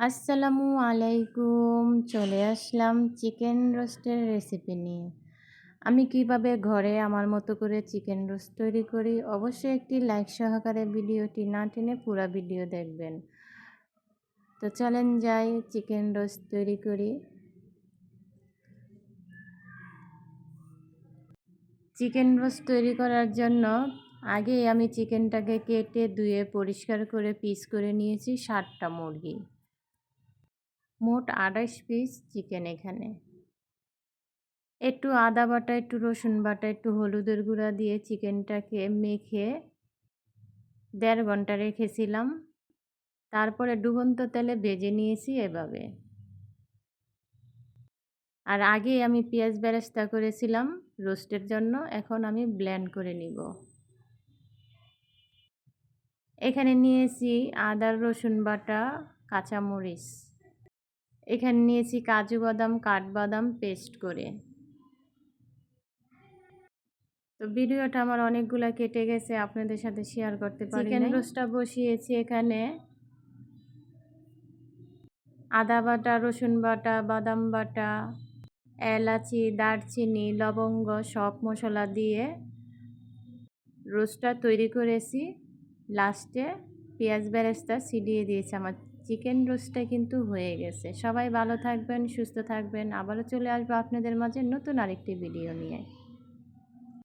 আসসালামু আলাইকুম। চলে আসলাম চিকেন রোস্টের রেসিপি নিয়ে। আমি কীভাবে ঘরে আমার মতো করে চিকেন রোস্ট তৈরি করি, অবশ্যই একটি লাইক সহকারে ভিডিওটি না টেনে পুরো ভিডিও দেখবেন। তো চলেন যাই চিকেন রোস্ট তৈরি করি। চিকেন রোস্ট তৈরি করার জন্য আগে আমি চিকেনটাকে কেটে ধুয়ে পরিষ্কার করে পিস করে নিয়েছি ষাটটা মুরগি। মোট আড়াইশ পিস চিকেন এখানে। একটু আদা বাটা, একটু রসুন বাটা, একটু হলুদের গুঁড়া দিয়ে চিকেনটাকে মেখে দেড় ঘণ্টা রেখেছিলাম। তারপরে ডুবন্ত তেলে ভেজে নিয়েছি এভাবে। আর আগে আমি পেঁয়াজ বেরেস্তা করেছিলাম রোস্টের জন্য, এখন আমি ব্ল্যান্ড করে নিব। এখানে নিয়েছি আদা, রসুন বাটা, কাঁচামরিচ। এখানে নিয়েছি কাজু বাদাম কাঠবাদাম পেস্ট করে। তো ভিডিওটা আমার অনেকগুলো কেটে গেছে আপনাদের সাথে শেয়ার করতে পারি চিকেন রোস্টটা বসিয়েছি এখানে। আদা বাটা রসুন বাটা বাদাম বাটা এলাচি দারচিনি লবঙ্গ সব মশলা দিয়ে রোস্টটা তৈরি করেছি। লাস্টে পেঁয়াজ বেরেস্তা ছিটিয়ে দিয়েছে। আমার চিকেন রোস্টটা কিন্তু হয়ে গেছে। সবাই ভালো থাকবেন, সুস্থ থাকবেন। আবারও চলে আসব আপনাদের মাঝে নতুন আরেকটি ভিডিও নিয়ে।